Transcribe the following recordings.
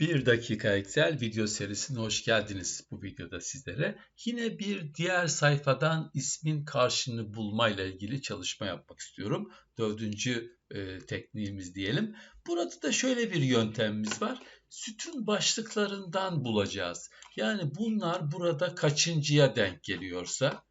Bir dakika Excel video serisine hoş geldiniz bu videoda sizlere. Yine bir diğer sayfadan ismin karşını bulmayla ilgili çalışma yapmak istiyorum. Dördüncü e, tekniğimiz diyelim. Burada da şöyle bir yöntemimiz var. Sütun başlıklarından bulacağız. Yani bunlar burada kaçıncıya denk geliyorsa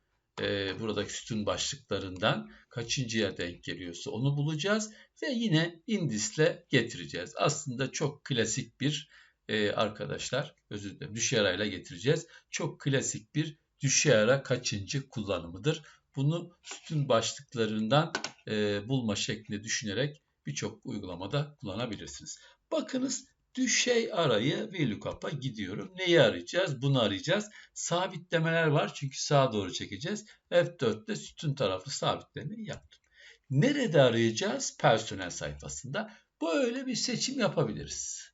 e, buradaki sütun başlıklarından kaçıncıya denk geliyorsa onu bulacağız ve yine indisle getireceğiz. Aslında çok klasik bir e, arkadaşlar özür dilerim düşey getireceğiz. Çok klasik bir düşey ara kaçıncı kullanımıdır. Bunu sütun başlıklarından e, bulma şeklinde düşünerek birçok uygulamada kullanabilirsiniz. Bakınız düşey arayı VLOOKUP'a gidiyorum. Neyi arayacağız? Bunu arayacağız. Sabitlemeler var çünkü sağa doğru çekeceğiz. F4'te sütun taraflı sabitlemeyi yaptım. Nerede arayacağız? Personel sayfasında. Böyle bir seçim yapabiliriz.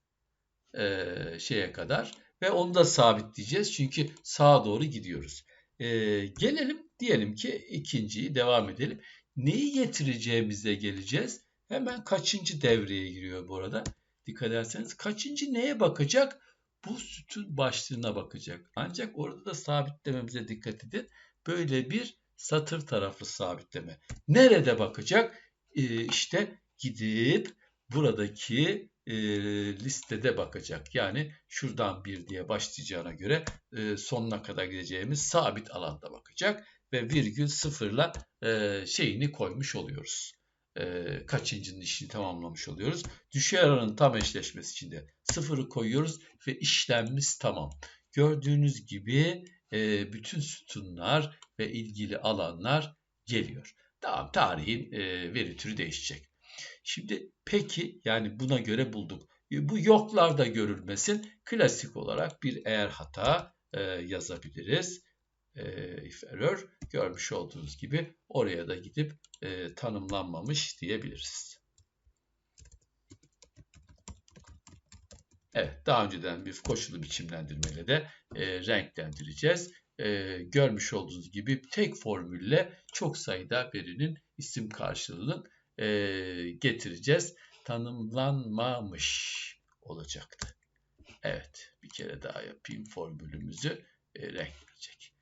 Ee, şeye kadar. Ve onu da sabitleyeceğiz. Çünkü sağa doğru gidiyoruz. Ee, gelelim diyelim ki ikinciyi devam edelim. Neyi getireceğimize geleceğiz. Hemen kaçıncı devreye giriyor bu arada? Dikkat ederseniz kaçıncı neye bakacak? Bu sütun başlığına bakacak. Ancak orada da sabitlememize dikkat edin. Böyle bir satır taraflı sabitleme. Nerede bakacak? Ee, işte gidip buradaki e, listede bakacak. Yani şuradan bir diye başlayacağına göre e, sonuna kadar gideceğimiz sabit alanda bakacak ve virgül sıfırla e, şeyini koymuş oluyoruz e, kaçıncının işini tamamlamış oluyoruz. Düşey aranın tam eşleşmesi için de sıfırı koyuyoruz ve işlemimiz tamam. Gördüğünüz gibi e, bütün sütunlar ve ilgili alanlar geliyor. Tamam tarihin e, veri türü değişecek. Şimdi peki yani buna göre bulduk. E, bu yoklarda görülmesin. Klasik olarak bir eğer hata e, yazabiliriz e, if error görmüş olduğunuz gibi oraya da gidip e, tanımlanmamış diyebiliriz. Evet daha önceden bir koşulu biçimlendirmeyle de e, renklendireceğiz. E, görmüş olduğunuz gibi tek formülle çok sayıda verinin isim karşılığını e, getireceğiz. Tanımlanmamış olacaktı. Evet bir kere daha yapayım formülümüzü e, renkleyecek.